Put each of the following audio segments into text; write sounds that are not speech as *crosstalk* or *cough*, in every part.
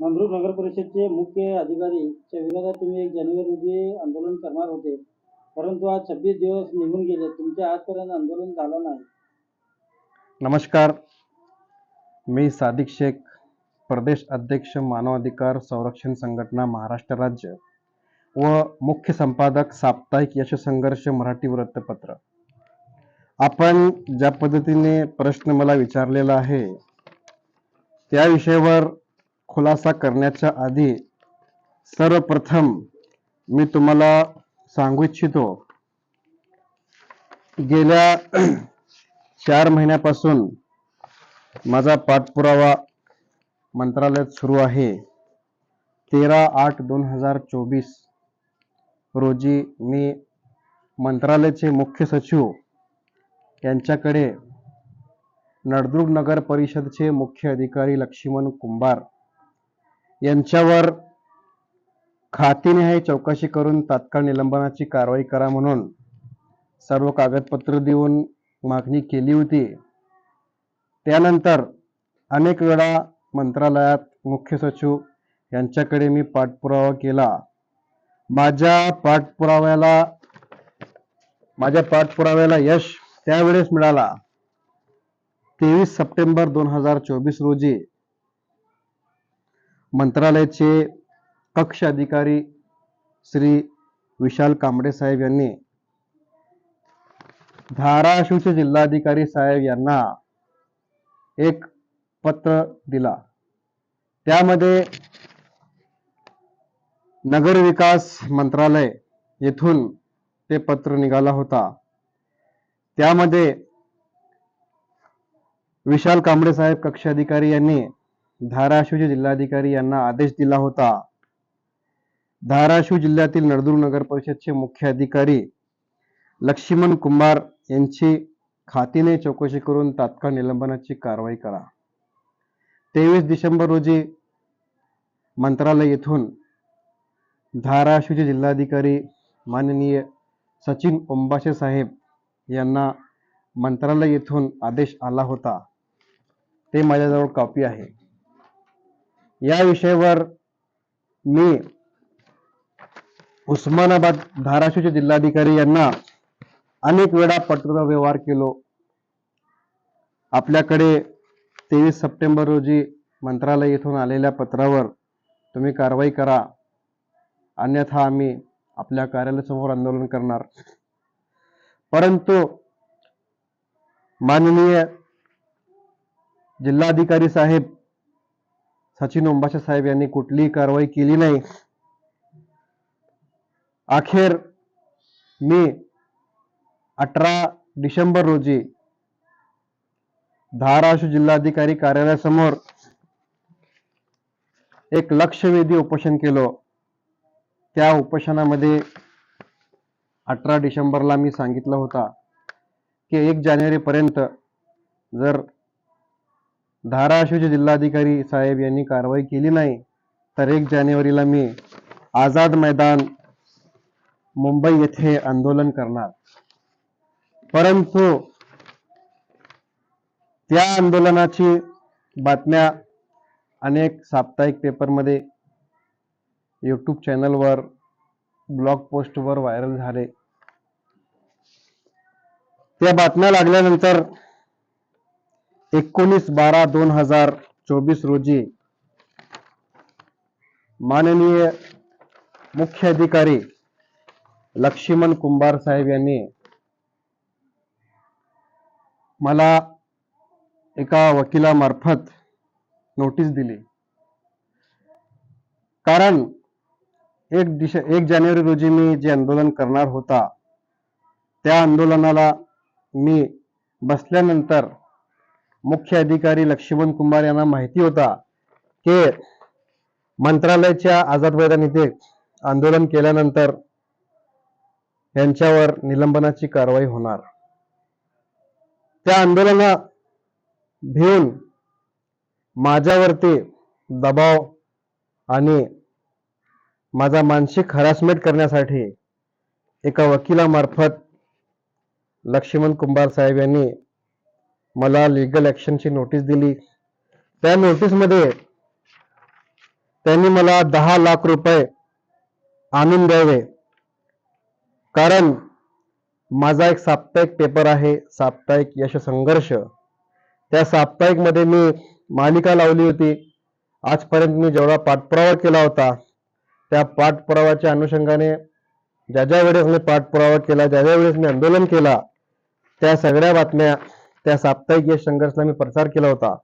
मंगरूळ नगर परिषदचे मुख्य अधिकारीच्या विरोधात तुम्ही एक जानेवारी रोजी आंदोलन करणार होते. परंतु आज छब्बीस दिवस निघून गेले. तुमचे आजपर्यंत आंदोलन झालं नाही. नमस्कार. मी सादिक शेख प्रदेश अध्यक्ष मानवाधिकार संरक्षण संघटना महाराष्ट्र राज्य व मुख्य संपादक साप्ताहिक यश संघर्ष मराठी वृत्तपत्र. आपण ज्या पद्धतीने प्रश्न मला विचारलेला आहे त्या विषयावर खुलासा करण्याच्या आधी सर्वप्रथम मी तुम्हाला सांगू इच्छितो गेल्या *clears throat* चार महिन्यापासून माझा पाठपुरावा मंत्रालयात सुरू आहे. तेरा आठ दोन हजार चोवीस रोजी मी मंत्रालयाचे मुख्य सचिव यांच्याकडे नळदुर्ग नगर परिषदचे मुख्य अधिकारी लक्ष्मण कुंभार यांच्यावर खातेनिहाय चौकशी करून तात्काळ निलंबनाची कारवाई करा म्हणून सर्व कागदपत्र देऊन मागणी केली होती. त्यानंतर अनेक वेळा मंत्रालयात मुख्य सचिव यांच्याकडे मी पाठपुरावा केला. माझ्या पाठपुराव्याला माझ्या पाठपुराव्याला यश त्यावेळेस मिळाला. तेवीस सप्टेंबर दोन हजार चोवीस रोजी मंत्रालयाचे कक्ष अधिकारी श्री विशाल कांबडे साहेब यांनी धाराशिवचे जिल्हाधिकारी साहेब यांना एक पत्र दिला. त्यामध्ये नगर विकास मंत्रालय येथून ते पत्र निघाला होता. त्यामध्ये विशाल कांबळे साहेब कक्ष अधिकारी यांनी धाराशिवचे जिल्हाधिकारी यांना आदेश दिला होता. धाराशिव जिल्ह्यातील नळदुर्ग नगर परिषदचे मुख्य अधिकारी लक्ष्मण कुंभार यांची खातीने चौकशी करून तात्काळ निलंबनाची कारवाई करा. तेवीस डिसेंबर रोजी मंत्रालय येथून धाराशिवचे जिल्हाधिकारी माननीय सचिन ओंबाशे साहेब यांना मंत्रालय येथून आदेश आला होता. ते माझ्याजवळ कॉपी आहे. या विषयावर मी उस्मानाबाद धाराशिवचे जिल्हाधिकारी यांना अनेक वेळा पत्र व्यवहार केलो. आपल्याकडे तेवीस सप्टेंबर रोजी मंत्रालय येथून आलेल्या पत्रावर तुम्ही कारवाई करा. अन्यथा आम्ही आपल्या कार्यालयासमोर आंदोलन करणार. परंतु माननीय जिल्हाधिकारी साहेब सचिन ओंबाशा साहेब यांनी कुठलीही कारवाई केली नाही. अखेर मी अठरा डिसेंबर रोजी धाराशिव जिल्हाधिकारी कार्यालयासमोर एक लक्षवेधी उपोषण केलं. त्या उपोषणामध्ये अठरा डिसेंबरला मी सांगितलं होता की एक जानेवारीपर्यंत जर धाराशिवचे जिल्हाधिकारी साहेब यांनी कारवाई केली नाही तर एक जानेवारीला मी आझाद मैदान मुंबई येथे आंदोलन करणार. परंतु त्या आंदोलनाची बातम्या अनेक साप्ताहिक पेपरमध्ये यूट्यूब चॅनलवर ब्लॉग पोस्टवर व्हायरल झाले. त्या बातम्या लागल्यानंतर एकोणीस बारा दोन हजार चोवीस रोजी माननीय मुख्य अधिकारी लक्ष्मण कुंभार साहेब यांनी मला एका वकिलामार्फत नोटीस दिली. कारण एक दिश एक जानेवारी रोजी मी जे आंदोलन करणार होता त्या आंदोलनाला मी बसल्यानंतर मुख्य अधिकारी लक्ष्मण कुमार यांना माहिती होता की मंत्रालयाच्या आझाद मैदान इथे आंदोलन केल्यानंतर यांच्यावर निलंबनाची कारवाई होणार. त्या आंदोलना भिवून माझ्यावरती दबाव आणि माझा मानसिक हरासमेंट करण्यासाठी एका वकिलामार्फत लक्ष्मण कुंभार साहेब यांनी मला लिगल ऍक्शनची नोटीस दिली. त्या नोटीसमध्ये त्यांनी मला दहा लाख रुपये आणून द्यावे. कारण माझा एक साप्ताहिक पेपर आहे साप्ताहिक यश संघर्ष. त्या साप्ताहिकमध्ये मी मालिका लावली होती. आजपर्यंत मी जेवढा पाठपुरावा केला होता त्या पाठपुराव्याच्या अनुषंगाने ज्या ज्या वेळेस मी पाठपुरावा केला ज्या ज्या वेळेस मी आंदोलन केला त्या सगळ्या बातम्या त्या साप्ताहिक या संघर्षला मी प्रसार केला होता.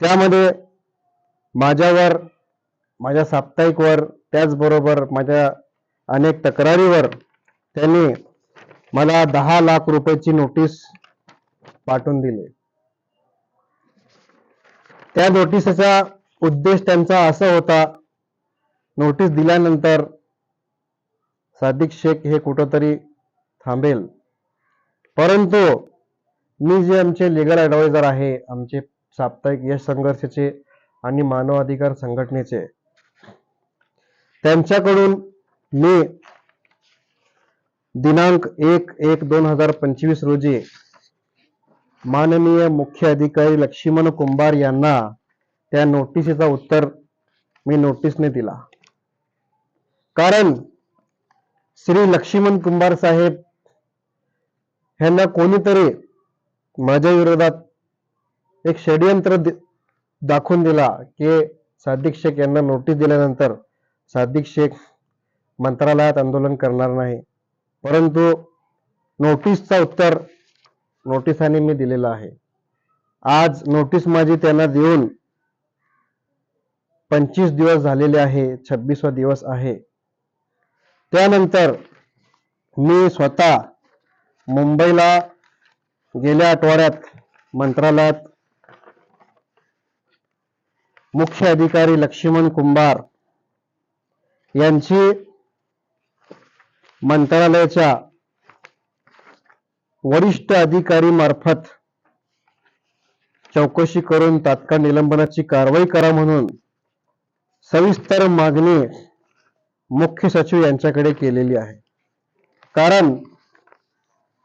त्यामध्ये माझ्यावर माझ्या साप्ताहिकवर त्याचबरोबर माझ्या अनेक तक्रारीवर त्यांनी मला दहा लाख रुपयाची नोटीस पाठवून दिली. त्या नोटीसचा उद्देश त्यांचा असा होता नोटीस दिल्यानंतर सादिक शेख हे कुठंतरी थांबेल. परंतु मी जे आमचे लिगल ॲडवायझर आहे आमचे साप्ताहिक यश संघर्षाचे आणि मानवाधिकार संघटनेचे त्यांच्याकडून मी दिनांक एक एक दोन हजार पंचवीस रोजी माननीय मुख्य अधिकारी लक्ष्मण कुंभार यांना त्या नोटिसीचा उत्तर मी नोटीसने दिला. कारण श्री लक्ष्मण कुंभार साहेब यांना कोणीतरी माझ्या विरोधात एक षडयंत्र दि- दाखवून दिला की सादिक शेख यांना नोटीस दिल्यानंतर सादिक शेख मंत्रालयात आंदोलन करणार नाही. परंतु नोटीसचा उत्तर नोटिसाने मी दिलेला आहे. आज नोटीस माझी त्यांना देऊन पंचवीस दिवस झालेले आहे छब्बीसवा दिवस आहे. त्यानंतर मी स्वतः मुंबईला गेल्या आठवड्यात मंत्रालयात मुख्य अधिकारी लक्ष्मण कुंभार यांची मंत्रालयाच्या वरिष्ठ अधिकारी मार्फत चौकशी करून तात्काळ निलंबनाची कारवाई करा म्हणून सविस्तर मागणी मुख्य सचिव यांच्याकडे केलेली आहे. कारण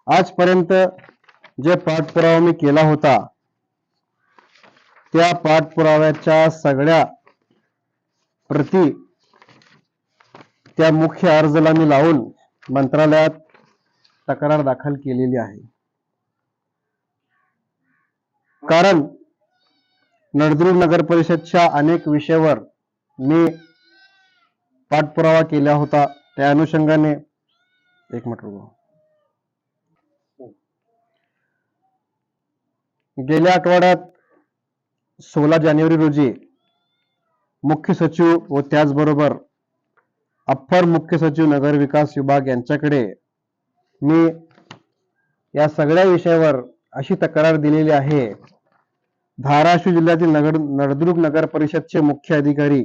आजपर्यंत जे पाठपुरावा मी केला होता त्या पाठपुराव्याच्या सगळ्या प्रती त्या मुख्य अर्जला मी लावून मंत्रालयात तक्रार दाखल केलेली आहे. कारण नळदुर्ग नगर परिषदच्या अनेक विषयावर मी पाठपुरावा केला होता त्या अनुषंगाने एक मिनिट गेल्या आठवड्यात सोळा जानेवारी रोजी मुख्य सचिव व त्याचबरोबर अप्पर मुख्य सचिव नगर विकास विभाग यांच्याकडे मी या सगळ्या विषयावर अशी तक्रार दिलेली आहे. धाराशिव जिल्ह्यातील नगर नळदुर्ग नगर परिषदचे मुख्य अधिकारी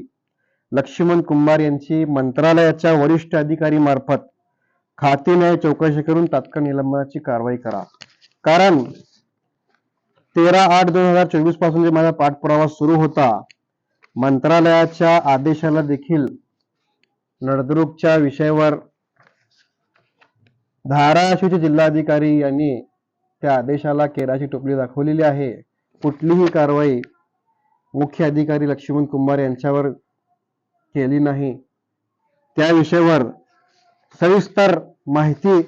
लक्ष्मण कुंभार यांची मंत्रालयाच्या वरिष्ठ अधिकारी मार्फत खाते न्याय चौकशी करून तात्काळ निलंबनाची कारवाई करा. कारण तेरा आठ दोन हजार चोवीसपासून जे माझा पाठपुरावा सुरू होता मंत्रालयाच्या आदेशाला देखील नळदुर्गच्या विषयावर धाराशिवचे जिल्हाधिकारी यांनी त्या आदेशाला केराची टोपली दाखवलेली आहे. कुठलीही कारवाई मुख्य अधिकारी लक्ष्मण कुमार यांच्यावर केली नाही. त्या विषयावर सविस्तर माहिती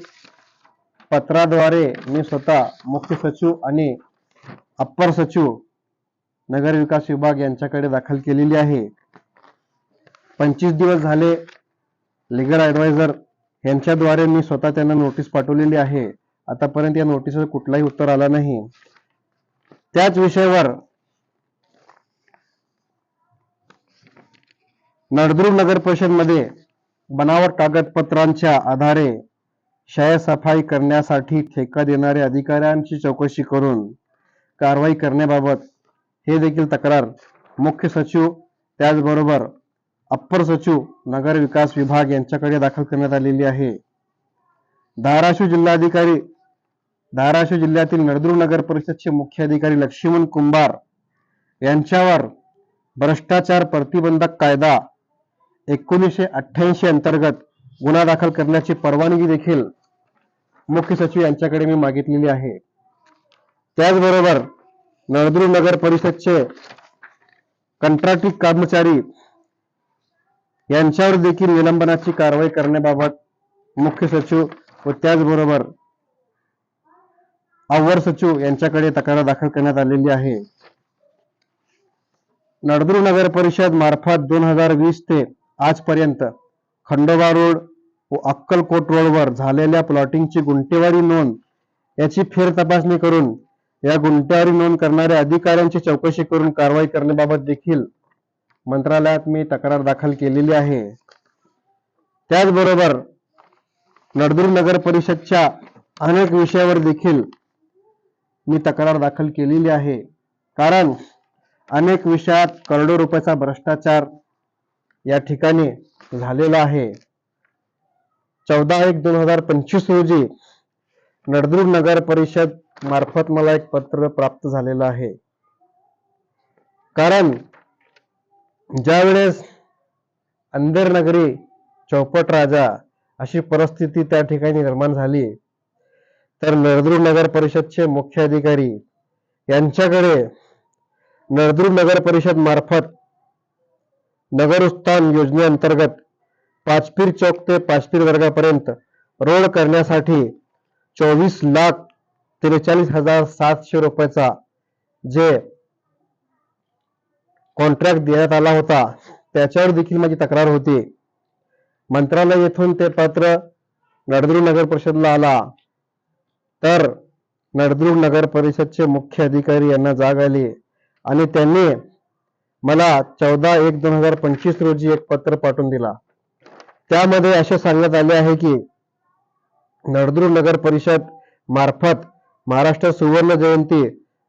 पत्राद्वारे मी स्वतः मुख्य सचिव आणि अप्पर सचिव नगर विकास विभाग यांच्याकडे दाखल केलेली आहे. पंचवीस दिवस झाले लिगल ॲडवायझर यांच्याद्वारे मी स्वतः त्यांना नोटीस पाठवलेली आहे. आतापर्यंत या नोटीसवर कुठलाही उत्तर आला नाही. त्याच विषयावर नळदुर्ग नगर परिषदमध्ये बनावट कागदपत्रांच्या आधारे शय सफाई करण्यासाठी ठेका देणाऱ्या अधिकाऱ्यांची चौकशी करून कारवाई करण्याबाबत हे देखील तक्रार मुख्य सचिव त्याचबरोबर अप्पर सचिव नगर विकास विभाग यांच्याकडे दाखल करण्यात आलेली आहे. धाराशिव जिल्हाधिकारी धाराशिव जिल्ह्यातील नळदुर्ग नगर परिषदचे मुख्य अधिकारी लक्ष्मण कुंभार यांच्यावर भ्रष्टाचार प्रतिबंधक कायदा एकोणीसशे अठ्ठ्याऐंशी अंतर्गत गुन्हा दाखल करण्याची परवानगी देखील मुख्य सचिव यांच्याकडे मी मागितलेली आहे. त्याचबरोबर नळदुर्ग नगर परिषदचे कंत्राटी कर्मचारी यांच्यावर देखील निलंबनाची कारवाई करण्याबाबत मुख्य सचिव व त्याचबरोबर अव्वल सचिव यांच्याकडे तक्रार दाखल करण्यात आलेली आहे. नळदुर्ग नगर परिषद मार्फत दोन हजार वीस ते आजपर्यंत खंडोबा रोड व अक्कलकोट रोडवर झालेल्या प्लॉटिंगची गुंटेवारी नोंद याची फेर तपासणी करून या गुंठेवारी नोंद करणाऱ्या अधिकाऱ्यांची चौकशी करून कारवाई करण्याबाबत देखील मंत्रालयात मी तक्रार दाखल केलेली आहे. त्याचबरोबर नळदुर्ग नगर परिषदच्या अनेक विषयावर देखील मी तक्रार दाखल केलेली आहे. कारण अनेक विषयात करोडो रुपयाचा भ्रष्टाचार या ठिकाणी झालेला आहे. चौदा एक दोन हजार पंचवीस रोजी नळदुर्ग नगर परिषद मार्फत मला एक पत्र प्राप्त झालेलं आहे. कारण ज्यावेळेस अंधेर नगरी चौपट राजा अशी परिस्थिती त्या ठिकाणी निर्माण झाली तर नळदुर्ग नगर परिषदचे मुख्य अधिकारी यांच्याकडे नळदुर्ग नगर परिषद मार्फत नगरोत्थान योजनेअंतर्गत पाचपीर चौक ते पाचपीर वर्गापर्यंत रोड करण्यासाठी चोवीस लाख त्रेचाळीस हजार सातशे रुपयाचा जे कॉन्ट्रॅक्ट देण्यात आला होता त्याच्यावर देखील माझी तक्रार होती. मंत्रालय येथून ते पत्र नळदुर्ग नगर परिषदला आला. तर नळदुर्ग नगर परिषदचे मुख्य अधिकारी यांना जाग आली आणि त्यांनी मला चौदा एक दोन हजार पंचवीस रोजी एक पत्र पाठवून दिला. त्यामध्ये असे सांगण्यात आले आहे की नळदुर्ग नगर परिषद मार्फत महाराष्ट्र सुवर्ण जयंती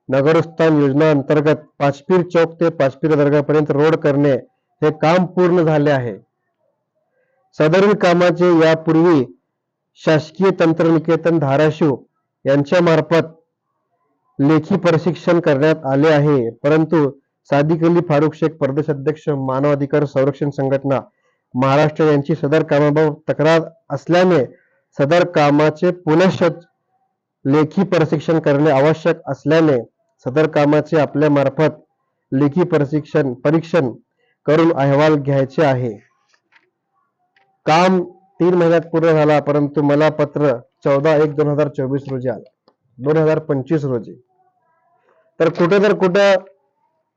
नगरोत्थान योजना अंतर्गत पाचपीर चौक ते पाचपीर दर्गापर्यंत रोड करणे हे काम पूर्ण झाले आहे. सदरील कामाचे यापूर्वी शासकीय तंत्रनिकेतन धाराशिव यांच्या मार्फत लेखी प्रशिक्षण करण्यात आले आहे. परंतु सादिक अली फारुख शेख प्रदेश अध्यक्ष संरक्षण संघटना महाराष्ट्र यांची सदर कामाबाबत तक्रार असल्याने सदर कामाचे पुनश्च लेखी प्रशिक्षण करणे आवश्यक असल्याने सदर कामाचे आपल्या मार्फत लेखी प्रशिक्षण परीक्षण करून अहवाल घ्यायचे आहे. काम तीन महिन्यात पूर्ण झाला परंतु मला पत्र चौदा एक दोन हजार चोवीस रोजी आलं. दोन हजार पंचवीस रोजी. तर कुठे तर कुठं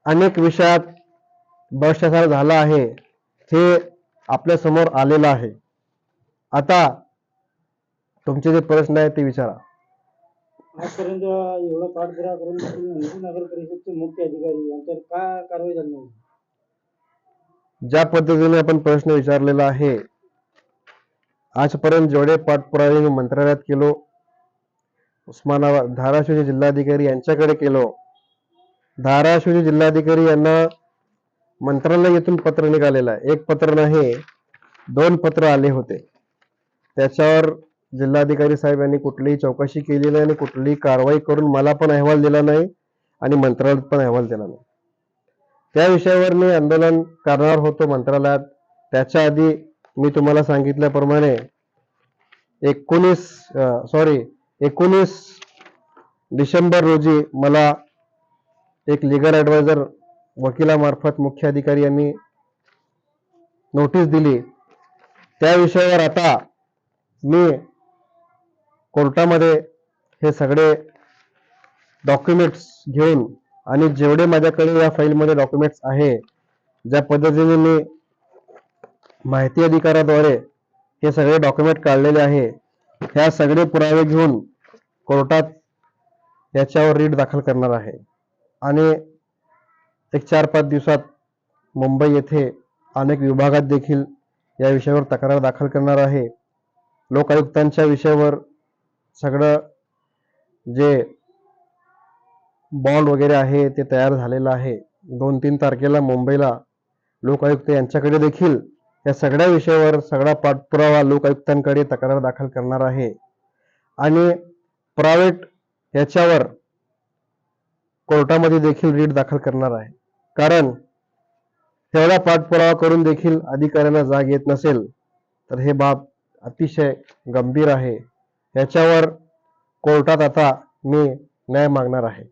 अनेक विषयात भ्रष्टाचार झाला आहे हे आपल्यासमोर आलेलं आहे. आता तुमचे जे प्रश्न आहेत ते विचारा. आजपर्यंत एवढा पाठपुरा करून देखील नगर परिषदचे मुख्य अधिकारी यांच्यावर का कारवाई झाली नाही? ज्या पद्धतीने आपण प्रश्न विचारलेला आहे आजपर्यंत जेवढे पाठपुरावे मी मंत्रालयात केलो उस्मानाबाद धाराशिवचे जिल्हाधिकारी यांच्याकडे केलो धाराशिवचे जिल्हाधिकारी यांना मंत्रालय येथून पत्र निघालेलं आहे. एक पत्र नाही दोन पत्र आले होते. त्याच्यावर जिल्हाधिकारी साहेब यांनी कुठलीही चौकशी केली नाही आणि कुठलीही कारवाई करून मला पण अहवाल दिला नाही आणि मंत्रालयात पण अहवाल दिला नाही. त्या विषयावर मी आंदोलन करणार होतो मंत्रालयात. त्याच्या आधी मी तुम्हाला सांगितल्याप्रमाणे एकोणीस सॉरी एकोणीस डिसेंबर रोजी मला एक लिगल ॲडवायझर वकिलामार्फत मुख्य अधिकारी यांनी नोटीस दिली. त्या विषयावर आता मी कोर्टामध्ये हे सगळे डॉक्युमेंट्स घेऊन आणि जेवढे माझ्याकडे या फाईलमध्ये डॉक्युमेंट्स आहे ज्या पद्धतीने मी माहिती अधिकाराद्वारे हे सगळे डॉक्युमेंट काढलेले आहे ह्या सगळे पुरावे घेऊन कोर्टात याच्यावर रीट दाखल करणार आहे. आणि एक चार पाच दिवसात मुंबई येथे अनेक विभागात देखील या विषयावर तक्रार दाखल करणार आहे. लोकायुक्तांच्या विषयावर सगळं जे बॉन्ड वगैरे आहे ते तयार झालेलं आहे. दोन तीन तारखेला मुंबईला लोकायुक्त यांच्याकडे देखील या सगळ्या विषयावर सगळा पाठपुरावा लोकायुक्तांकडे तक्रार दाखल करणार आहे. आणि प्रायव्हेट याच्यावर कोर्टामध्ये देखील रीट दाखल करणार आहे. कारण तेवढा पाठपुरावा करून देखील अधिकाऱ्यांना जाग येत नसेल तर हे बाब अतिशय गंभीर आहे. याच्यावर कोर्टात आता मी न्याय मागणार आहे.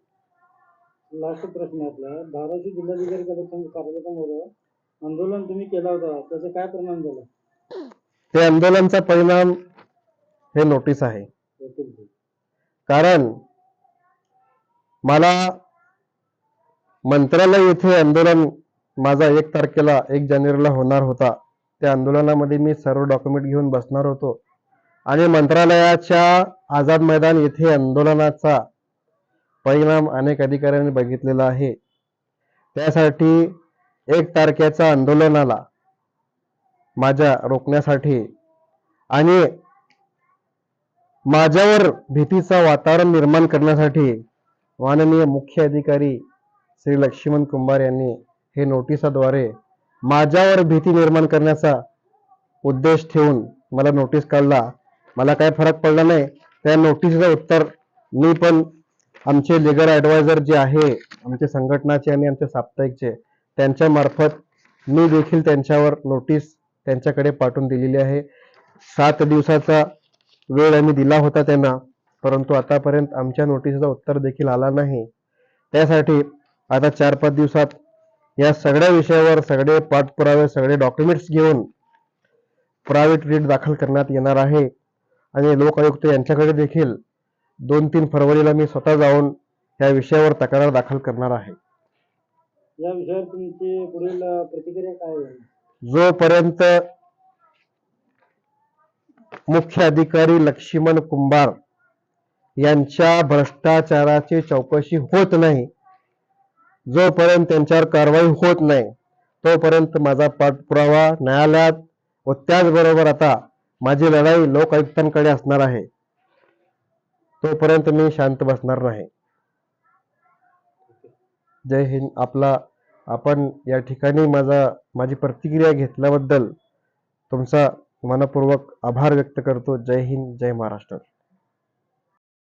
लास्ट प्रश्न आपला. धाराशिव जिल्हाधिकारी कार्यालय- कार्यालयासमोर आंदोलन तुम्ही केला होता. त्याचा काय परिणाम झाला? ते आंदोलनाचा परिणाम हे नोटीस आहे. कारण मला मंत्रालय येथे आंदोलन माझा एक तारखेला एक जानेवारीला होणार होता. त्या आंदोलनामध्ये मी सर्व डॉक्युमेंट घेऊन बसणार होतो. आणि मंत्रालयाच्या आझाद मैदान येथे आंदोलनाचा परिणाम अनेक अधिकाऱ्यांनी बघितलेला आहे. त्यासाठी एक तारखेच्या आंदोलनाला माझ्या रोखण्यासाठी आणि माझ्यावर भीतीचा वातावरण निर्माण करण्यासाठी माननीय मुख्य अधिकारी श्री लक्ष्मण कुंभार यांनी हे नोटिसाद्वारे माझ्यावर भीती निर्माण करण्याचा उद्देश ठेवून मला नोटीस काढला. मला काय फरक पडला नाही. त्या नोटीसचं उत्तर मी पण आमचे लिगल ॲडवायझर जे आहे आमचे संघटनाचे आणि आमचे साप्ताहिकचे त्यांच्या मार्फत मी देखील त्यांच्यावर नोटीस त्यांच्याकडे पाठवून दिलेली आहे. सात दिवसाचा वेळ आम्ही दिला होता त्यांना परंतु आतापर्यंत आमच्या नोटीसचं उत्तर देखील आला नाही. त्यासाठी आता चार पाच दिवसात या सगळ्या विषयावर सगळे पाठपुरावे सगळे डॉक्युमेंट्स घेऊन प्रायव्हेट रीट दाखल करण्यात येणार आहे. आणि लोक आयुक्त यांच्याकडे देखील दोन तीन फरवरीला मी स्वतः जाऊन या विषयावर तक्रार दाखल करणार आहे. या विषयावर तुमची पुढील प्रतिक्रिया काय जोपर्यंत मुख्य अधिकारी लक्ष्मण कुंभार यांच्या भ्रष्टाचाराची चौकशी होत नाही जोपर्यंत त्यांच्यावर कारवाई होत नाही तोपर्यंत माझा पाठपुरावा न्यायालयात व त्याचबरोबर आता माझी लढाई लोक आयुक्तांकडे असणार आहे. तोपर्यंत मी शांत बसणार नाही. जय हिंद. आपला आपण या ठिकाणी माझा माझी प्रतिक्रिया घेतल्याबद्दल तुमचा मनपूर्वक आभार व्यक्त करतो. जय हिंद. जय महाराष्ट्र.